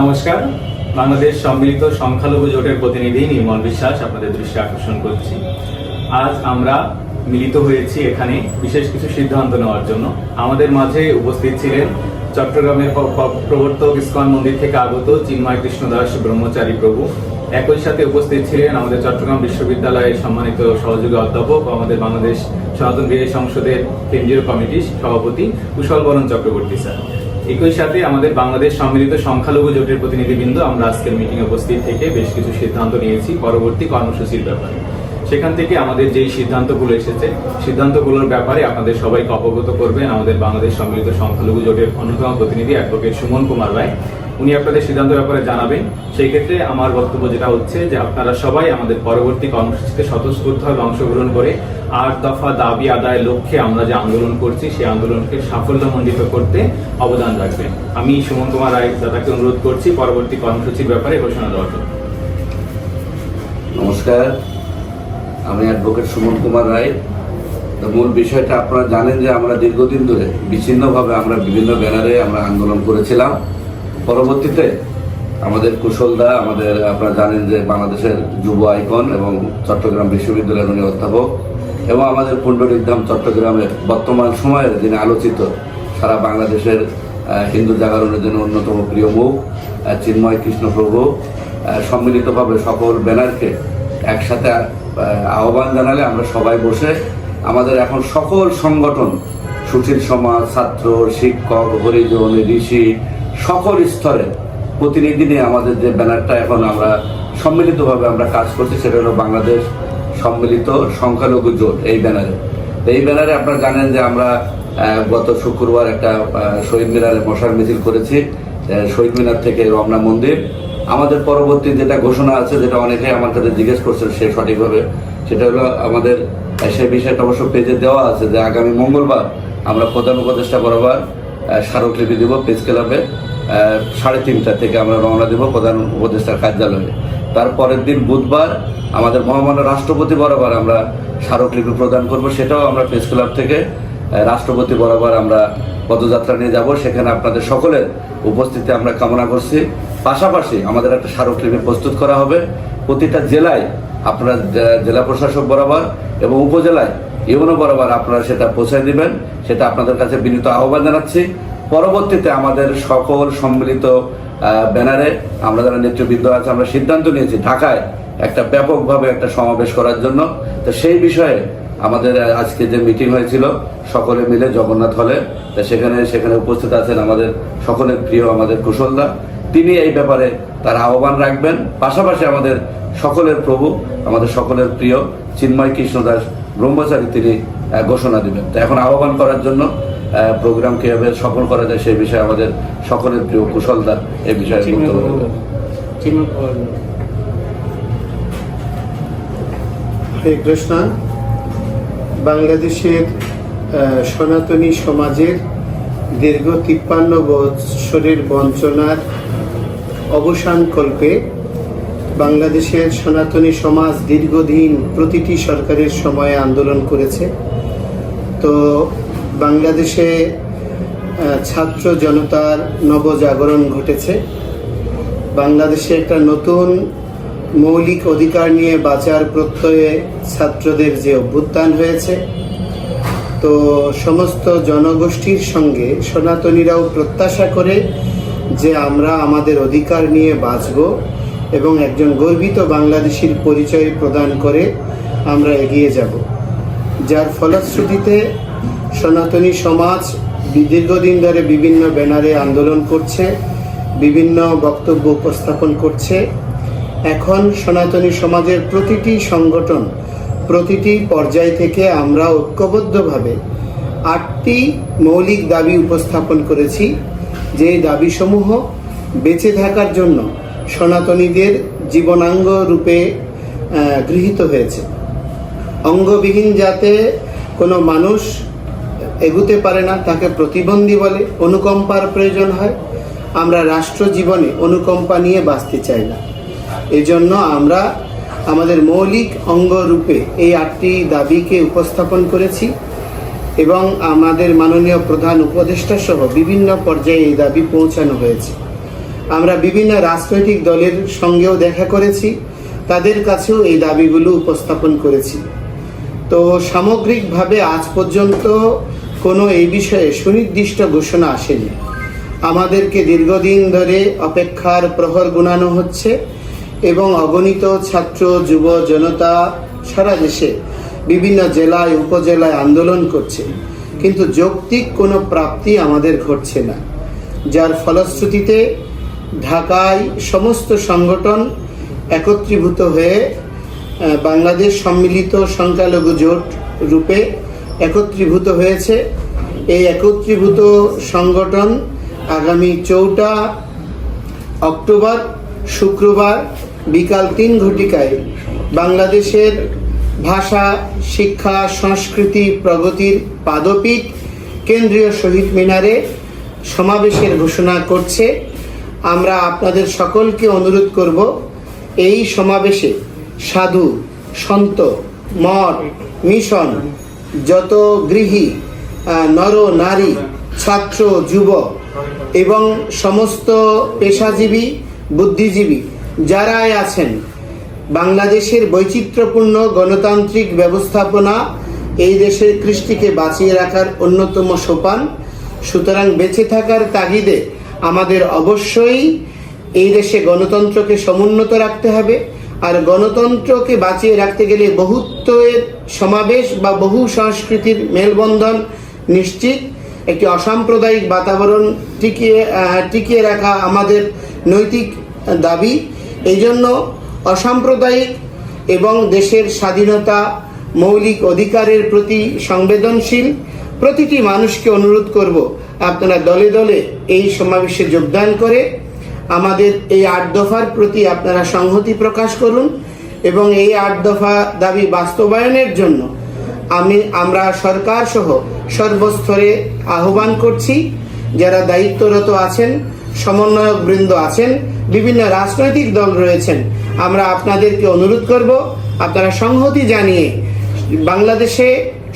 নমস্কার। বাংলাদেশ সম্মিলিত সংখ্যালঘু জোটের প্রতিনিধি নির্মল বিশ্বাস আপনাদের দৃষ্টি আকর্ষণ করছি। আজ আমরা মিলিত হয়েছি এখানে বিশেষ কিছু সিদ্ধান্ত নেওয়ার জন্য। আমাদের মাঝে উপস্থিত ছিলেন চট্টগ্রামের প্রবর্তক ইস্কন মন্দির থেকে আগত চিন্ময় কৃষ্ণদাস ব্রহ্মচারী প্রভু। একই সাথে উপস্থিত ছিলেন আমাদের চট্টগ্রাম বিশ্ববিদ্যালয়ের সম্মানিত সহযোগী অধ্যাপক আমাদের বাংলাদেশ সনাতন বিহারী সংসদের কেন্দ্রীয় কমিটির সভাপতি কুশল বরণ চক্রবর্তী স্যার। একই সাথে আমাদের বাংলাদেশ সম্মিলিত সংখ্যালঘু জোটের প্রতিনিধিবৃন্দ আমরা আজকের মিটিং উপস্থিত থেকে বেশ কিছু সিদ্ধান্ত নিয়েছি পরবর্তী কর্মসূচির ব্যাপারে। সেখান থেকে আমাদের যেই সিদ্ধান্তগুলো এসেছে, সিদ্ধান্তগুলোর ব্যাপারে আপনাদের সবাইকে অবগত করবেন আমাদের বাংলাদেশ সম্মিলিত সংখ্যালঘু জোটের অন্যতম প্রতিনিধি অ্যাডভোকেট সুমন কুমার রায়। উনি আপনাদের সিদ্ধান্ত ব্যাপারে জানাবেন। সেই ক্ষেত্রে আমার বক্তব্য যেটা হচ্ছে যে আপনারা সবাই আমাদের পরবর্তী কর্মসূচিতে স্বতঃস্ফূর্তভাবে অংশগ্রহণ করে আট দফা দাবি আদায়ের লক্ষ্যে আমরা যে আন্দোলন করছি, সেই আন্দোলনকে সাফল্যমণ্ডিত করতে অবদান রাখবেন। আমি সুমন কুমার রায় দাদাকে অনুরোধ করছি পরবর্তী কর্মসূচির ব্যাপারে ঘোষণা দেওয়ার জন্য। নমস্কার, আমি অ্যাডভোকেট সুমন কুমার রায়। মূল বিষয়টা আপনারা জানেন যে আমরা দীর্ঘদিন ধরে বিচ্ছিন্নভাবে আমরা বিভিন্ন ব্যানারে আমরা আন্দোলন করেছিলাম। পরবর্তীতে আমাদের কুশলদা আমাদের আপনারা জানেন যে বাংলাদেশের যুব আইকন এবং চট্টগ্রাম বিশ্ববিদ্যালয়ের উনি অধ্যাপক এবং আমাদের পুণ্ডরিকধাম চট্টগ্রামের বর্তমান সময়ের যিনি আলোচিত সারা বাংলাদেশের হিন্দু জাগরণের জন্য অন্যতম প্রিয় মুখ চিন্ময় কৃষ্ণপ্রভু সম্মিলিতভাবে সকল ব্যানারকে একসাথে আহ, আহ্বান জানালে আমরা সবাই বসে আমাদের এখন সকল সংগঠন সুশীল সমাজ ছাত্র শিক্ষক হরিজন ঋষি সকল স্তরে প্রতিনিধি নিয়ে আমাদের যে ব্যানারটা এখন আমরা সম্মিলিতভাবে আমরা কাজ করছি, সেটা হলো বাংলাদেশ সম্মিলিত সংখ্যালঘু জোট এই ব্যানারে। এই ব্যানারে আপনারা জানেন যে আমরা গত শুক্রবার একটা শহীদ মিনারে মশার মিছিল করেছি শহীদ মিনার থেকে রমনা মন্দির। আমাদের পরবর্তী যেটা ঘোষণা আছে, যেটা অনেকেই আমার কাছে জিজ্ঞেস করছেন সে সঠিকভাবে, সেটা হলো আমাদের সেই বিষয়টা অবশ্য পেজে দেওয়া আছে যে আগামী মঙ্গলবার আমরা প্রধান উপদেষ্টা বরাবর স্মারকলিপি দিব প্রেস ক্লাবে। সাড়ে তিনটা থেকে আমরা রওনা দেব প্রধান উপদেষ্টার কার্যালয়ে। তার পরের দিন বুধবার আমাদের মহামান্য রাষ্ট্রপতি বরাবর আমরা স্মারকলিপি প্রদান করব, সেটাও আমরা প্রেস ক্লাব থেকে রাষ্ট্রপতি বরাবর আমরা পদযাত্রা নিয়ে যাব। সেখানে আপনাদের সকলের উপস্থিতি আমরা কামনা করছি। পাশাপাশি আমাদের একটা স্মারকলিপি প্রস্তুত করা হবে। প্রতিটা জেলায় আপনারা জেলা প্রশাসক বরাবর এবং উপজেলায় ইউনো বরাবর আপনারা সেটা পৌঁছে দিবেন, সেটা আপনাদের কাছে বিনীত আহ্বান জানাচ্ছি। পরবর্তীতে আমাদের সকল সম্মিলিত ব্যানারে আমরা যারা নেতৃবৃন্দ আছে, আমরা সিদ্ধান্ত নিয়েছি ঢাকায় একটা ব্যাপকভাবে একটা সমাবেশ করার জন্য। তো সেই বিষয়ে আমাদের আজকে যে মিটিং হয়েছিল, সকলে মিলে জগন্নাথ হলে, তা সেখানে সেখানে উপস্থিত আছেন আমাদের সকলের প্রিয় আমাদের কুশলদা। তিনি এই ব্যাপারে তার আহ্বান রাখবেন। পাশাপাশি আমাদের সকলের প্রভু, আমাদের সকলের প্রিয় চিন্ময় কৃষ্ণদাস ব্রহ্মচারী তিনি ঘোষণা দিবেন তো এখন আহ্বান করার জন্য প্রোগ্রাম কীভাবে সফল করা যায় সেই বিষয়ে আমাদের সকলের প্রিয় কুশলদা এই বিষয়ে হরে কৃষ্ণ বাংলাদেশের আহ, সনাতনী সমাজের দীর্ঘ তিপ্পান্ন বৎসরের বঞ্চনার অবসান কল্পে বাংলাদেশের সনাতনী সমাজ দীর্ঘদিন প্রতিটি সরকারের সময়ে আন্দোলন করেছে। তো বাংলাদেশে ছাত্র জনতার নবজাগরণ ঘটেছে। বাংলাদেশে একটা নতুন মৌলিক অধিকার নিয়ে বাঁচার প্রত্যয়ে ছাত্রদের যে অভ্যুত্থান হয়েছে, তো সমস্ত জনগোষ্ঠীর সঙ্গে সনাতনীরাও প্রত্যাশা করে যে আমরা আমাদের অধিকার নিয়ে বাঁচব। এবং একজন গর্বিত বাংলাদেশির পরিচয় প্রদান করে আমরা এগিয়ে যাব। যার ফলশ্রুতিতে সনাতনী সমাজ দীর্ঘদিন ধরে বিভিন্ন ব্যানারে আন্দোলন করছে, বিভিন্ন বক্তব্য উপস্থাপন করছে। এখন সনাতনী সমাজের প্রতিটি সংগঠন, প্রতিটি পর্যায় থেকে আমরা ঐক্যবদ্ধভাবে আটটি মৌলিক দাবি উপস্থাপন করেছি। যে দাবিসমূহ বেঁচে থাকার জন্য সনাতনীদের জীবনাঙ্গ রূপে গৃহীত হয়েছে। অঙ্গবিহীন যাতে কোনো মানুষ এগুতে পারে না, তাকে প্রতিবন্ধী বলে অনুকম্পার প্রয়োজন হয়। আমরা রাষ্ট্র জীবনে অনুকম্পা নিয়ে বাঁচতে চাই না। এই জন্য আমরা আমাদের মৌলিক অঙ্গ রূপে এই আটটি দাবিকে উপস্থাপন করেছি এবং আমাদের মাননীয় প্রধান উপদেষ্টা সহ বিভিন্ন পর্যায়ে এই দাবি পৌঁছানো হয়েছে। আমরা বিভিন্ন রাজনৈতিক দলের সঙ্গেও দেখা করেছি। তাদের কাছেও এই দাবিগুলো উপস্থাপন করেছি। তো সামগ্রিকভাবে আজ পর্যন্ত কোনো এই বিষয়ে সুনির্দিষ্ট ঘোষণা আসেনি। আমাদেরকে দীর্ঘদিন ধরে অপেক্ষার প্রহর গুনানো হচ্ছে এবং অগণিত ছাত্র, যুব, জনতা সারা দেশে বিভিন্ন জেলায়, উপজেলায় আন্দোলন করছে। কিন্তু যৌক্তিক কোনো প্রাপ্তি আমাদের ঘটছে না। যার ফলশ্রুতিতে ঢাকায় সমস্ত সংগঠন একত্রীভূত হয়ে বাংলাদেশ সম্মিলিত সংখ্যালঘু জোট রূপে একত্রীভূত হয়েছে। এই একত্রীভূত সংগঠন আগামী চৌঠা অক্টোবর, শুক্রবার বিকাল তিন ঘটিকায় বাংলাদেশের ভাষা, শিক্ষা, সংস্কৃতি, প্রগতির পাদপীঠ কেন্দ্রীয় শহীদ মিনারে সমাবেশের ঘোষণা করছে। আমরা আপনাদের সকলকে অনুরোধ করব, এই সমাবেশে সাধু, সন্ত, মঠ, মিশন, যত গৃহী নর, নারী, ছাত্র যুব এবং সমস্ত পেশাজীবী, বুদ্ধিজীবী যারাই আছেন, বাংলাদেশের বৈচিত্র্যপূর্ণ গণতান্ত্রিক ব্যবস্থাপনা এই দেশের কৃষ্টিকে বাঁচিয়ে রাখার অন্যতম সোপান। সুতরাং বেঁচে থাকার তাগিদে আমাদের অবশ্যই এই দেশে গণতন্ত্রকে সমুন্নত রাখতে হবে। আর গণতন্ত্রকে বাঁচিয়ে রাখতে গেলে বহুত্বের সমাবেশ বা বহু সংস্কৃতির মেলবন্ধন নিশ্চিত। একটি অসাম্প্রদায়িক বাতাবরণ টিকিয়ে টিকিয়ে রাখা আমাদের নৈতিক দাবি। এই জন্য অসাম্প্রদায়িক এবং দেশের স্বাধীনতা মৌলিক অধিকারের প্রতি সংবেদনশীল। প্রতিটি মানুষকে অনুরোধ করব, আপনারা দলে দলে এই সমাবেশে যোগদান করে আমাদের এই আট দফার প্রতি আপনারা সংহতি প্রকাশ করুন এবং এই আট দফা দাবি বাস্তবায়নের জন্য আমি, আমরা সরকার সহ সর্বস্তরে আহ্বান করছি, যারা দায়িত্বরত আছেন, সমন্বয়ক বৃন্দ আছেন, বিভিন্ন রাজনৈতিক দল রয়েছেন, আমরা আপনাদেরকে অনুরোধ করব, আপনারা সংহতি জানিয়ে বাংলাদেশে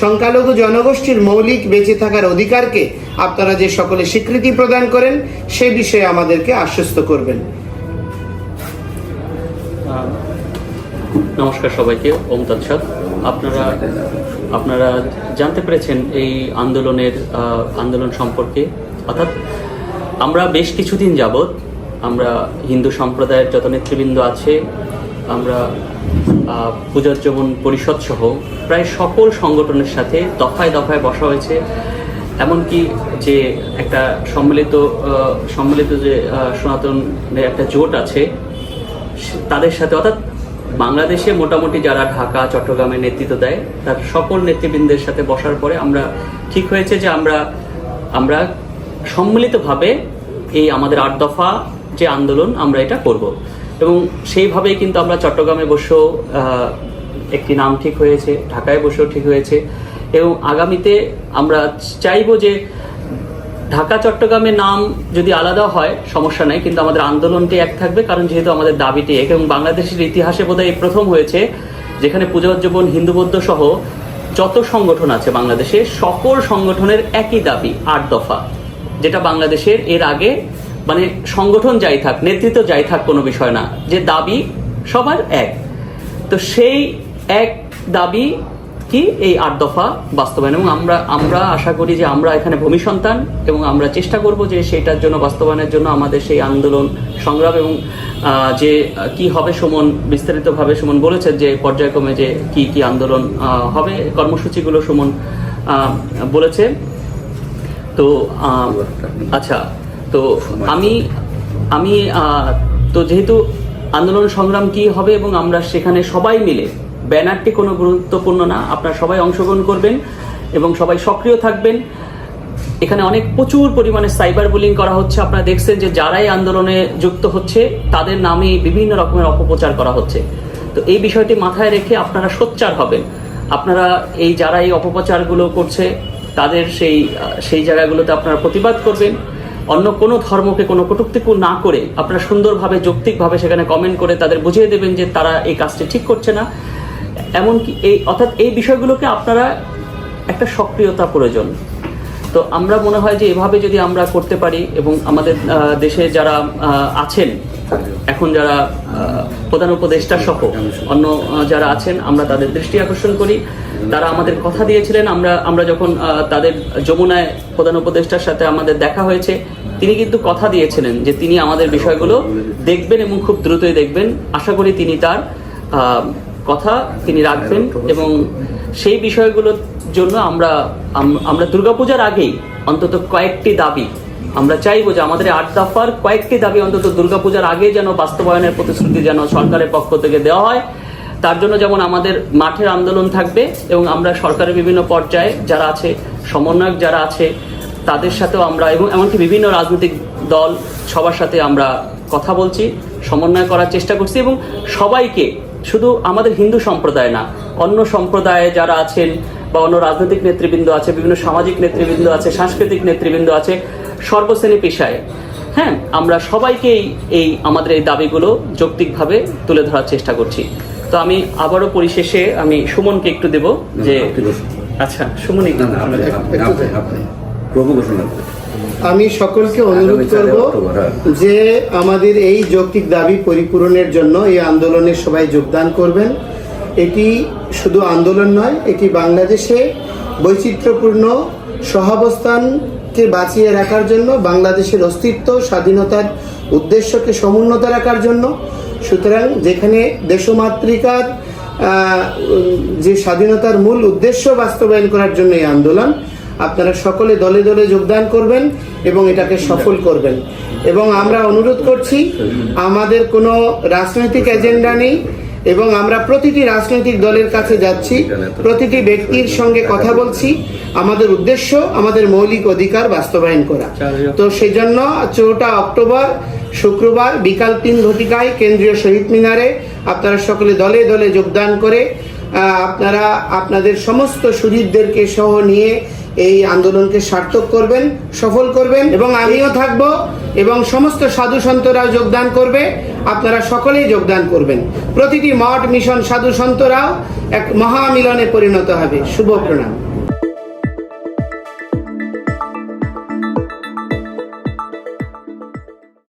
সংখ্যালঘু জনগোষ্ঠীর মৌলিক বেঁচে থাকার অধিকারকে আপনারা যে সকলে স্বীকৃতি প্রদান করেন, সে বিষয়ে আমাদেরকে আশ্বস্ত করবেন। নমস্কার সবাইকে, ওম তৎসৎ। আপনারা আপনারা জানতে পেরেছেন এই আন্দোলনের আন্দোলন সম্পর্কে। অর্থাৎ আমরা বেশ কিছুদিন যাবৎ আমরা হিন্দু সম্প্রদায়ের যত নেতৃবৃন্দ আছে আমরা পূজার্যমন পরিষদ সহ প্রায় সকল সংগঠনের সাথে দফায় দফায় বসা হয়েছে। এমনকি যে একটা সম্মিলিত সম্মিলিত যে সনাতনের একটা জোট আছে তাদের সাথে, অর্থাৎ বাংলাদেশে মোটামুটি যারা ঢাকা, চট্টগ্রামে নেতৃত্ব দেয়, তার সকল নেতৃবৃন্দের সাথে বসার পরে আমরা, ঠিক হয়েছে যে আমরা আমরা সম্মিলিতভাবে এই আমাদের আট দফা যে আন্দোলন আমরা এটা করব। এবং সেইভাবেই কিন্তু আমরা চট্টগ্রামে বসেও একটি নাম ঠিক হয়েছে, ঢাকায় বসেও ঠিক হয়েছে। এবং আগামীতে আমরা চাইব যে ঢাকা চট্টগ্রামের নাম যদি আলাদা হয়, সমস্যা নাই, কিন্তু আমাদের আন্দোলনটি এক থাকবে, কারণ যেহেতু আমাদের দাবিটি এক এবং বাংলাদেশের ইতিহাসে বোধহয় এই প্রথম হয়েছে, যেখানে পূজা উজ্জীবন হিন্দু বৌদ্ধ সহ যত সংগঠন আছে বাংলাদেশে, সকল সংগঠনের একই দাবি, আট দফা, যেটা বাংলাদেশের এর আগে মানে সংগঠন যাই থাক, নেতৃত্ব যাই থাক, কোনো বিষয় না। যে দাবি সবার এক। তো সেই এক দাবি কি? এই আট দফা বাস্তবায়ন। এবং আমরা আমরা আশা করি যে আমরা এখানে ভূমি সন্তান এবং আমরা চেষ্টা করব যে সেটার জন্য, বাস্তবায়নের জন্য আমাদের সেই আন্দোলন সংগ্রাম এবং যে, কি হবে সুমন, বিস্তারিতভাবে সুমন বলেছেন যে পর্যায়ক্রমে যে কি কি আন্দোলন হবে, কর্মসূচিগুলো সুমন বলেছে। তো আচ্ছা তো আমি আমি তো যেহেতু আন্দোলন সংগ্রাম কি হবে এবং আমরা সেখানে সবাই মিলে, ব্যানারটি কোনো গুরুত্বপূর্ণ না, আপনারা সবাই অংশগ্রহণ করবেন এবং সবাই সক্রিয় থাকবেন। এখানে অনেক প্রচুর পরিমাণে সাইবার বুলিং করা হচ্ছে, আপনারা দেখছেন যে যারাই আন্দোলনে যুক্ত হচ্ছে, তাদের নামে বিভিন্ন রকমের অপপ্রচার করা হচ্ছে। তো এই বিষয়টি মাথায় রেখে আপনারা সোচ্চার হবেন। আপনারা এই যারা এই অপপ্রচারগুলো করছে, তাদের সেই সেই জায়গাগুলোতে আপনারা প্রতিবাদ করবেন। অন্য কোনো ধর্মকে কোনো কটুক্তিকু না করে আপনারা সুন্দরভাবে, যৌক্তিকভাবে সেখানে কমেন্ট করে তাদের বুঝিয়ে দেবেন যে তারা এই কাজটি ঠিক করছে না। এমনকি এই, অর্থাৎ এই বিষয়গুলোকে আপনারা একটা সক্রিয়তা প্রয়োজন। তো আমরা মনে হয় যে এভাবে যদি আমরা করতে পারি এবং আমাদের দেশে যারা আছেন, এখন যারা প্রধান উপদেষ্টা সহ অন্য যারা আছেন, আমরা তাদের দৃষ্টি আকর্ষণ করি। তারা আমাদের কথা দিয়েছিলেন। আমরা আমরা যখন তাদের যমুনায় প্রধান উপদেষ্টার সাথে আমাদের দেখা হয়েছে, তিনি কিন্তু কথা দিয়েছিলেন যে তিনি আমাদের বিষয়গুলো দেখবেন এবং খুব দ্রুতই দেখবেন। আশা করি তিনি তার কথা তিনি রাখবেন এবং সেই বিষয়গুলোর জন্য আমরা, আম- আমরা দুর্গাপূজার আগেই অন্তত কয়েকটি দাবি, আমরা চাইব যে আমাদের আট দফার কয়েকটি দাবি অন্তত দুর্গাপূজার আগে যেন বাস্তবায়নের প্রতিশ্রুতি যেন সরকারের পক্ষ থেকে দেওয়া হয়। তার জন্য যেমন আমাদের মাঠের আন্দোলন থাকবে এবং আমরা সরকারের বিভিন্ন পর্যায়ে যারা আছে, সমন্বয়ক যারা আছে, তাদের সাথেও আমরা এবং এমনকি বিভিন্ন রাজনৈতিক দল সবার সাথে আমরা কথা বলছি, সমন্বয় করার চেষ্টা করছি এবং সবাইকে শুধু আমাদের হিন্দু সম্প্রদায় না, অন্য সম্প্রদায়ে যারা আছেন বা অন্য রাজনৈতিক নেতৃবৃন্দ আছে, বিভিন্ন সামাজিক নেতৃবৃন্দ আছে, সাংস্কৃতিক নেতৃবৃন্দ আছে, সর্বশ্রেণী পেশায় হ্যাঁ আমরা সবাইকেই এই আমাদের এই দাবিগুলো যৌক্তিকভাবে তুলে ধরার চেষ্টা করছি। তো আমি আবারও পরিশেষে আমি সুমনকে একটু দেব যে আচ্ছা সুমন একটু প্রভু ঘোষণা আমি সকলকে অনুরোধ করব হ্যাঁ। যে আমাদের এই যৌক্তিক দাবি পরিপূরণের জন্য এই আন্দোলনে সবাই যোগদান করবেন। এটি শুধু আন্দোলন নয় এটি বাংলাদেশে বৈচিত্র্যপূর্ণ সহাবস্থানকে বাঁচিয়ে রাখার জন্য বাংলাদেশের অস্তিত্ব স্বাধীনতার উদ্দেশ্যকে সমুন্নত রাখার জন্য সুতরাং যেখানে দেশমাতৃকার যে স্বাধীনতার মূল উদ্দেশ্য বাস্তবায়ন করার জন্য এই আন্দোলন, আপনারা সকলে দলে দলে যোগদান করবেন এবং এটাকে সফল করবেন। এবং আমরা অনুরোধ করছি, আমাদের কোনো রাজনৈতিক এজেন্ডা নেই এবং আমরা প্রতিটি রাজনৈতিক দলের কাছে যাচ্ছি প্রতিটি ব্যক্তির সঙ্গে কথা বলছি আমাদের উদ্দেশ্য আমাদের মৌলিক অধিকার বাস্তবায়ন করা। তো সেই জন্য চৌঠা অক্টোবর শুক্রবার বিকাল তিন ঘটিকায় কেন্দ্রীয় শহীদ মিনারে আপনারা সকলে দলে দলে যোগদান করে আপনারা আপনাদের সমস্ত সুহৃদদেরকে সহ নিয়ে এই আন্দোলনকে সার্থক করবেন, সফল করবেন এবং আমিও থাকব এবং সমস্ত সাধু সন্তরাও যোগদান করবে, আপনারা সকলেই যোগদান করবেন। প্রতিটি মঠ, মিশন, সাধু সন্তরাও এক মহামিলনে পরিণত হবে। শুভ প্রণাম।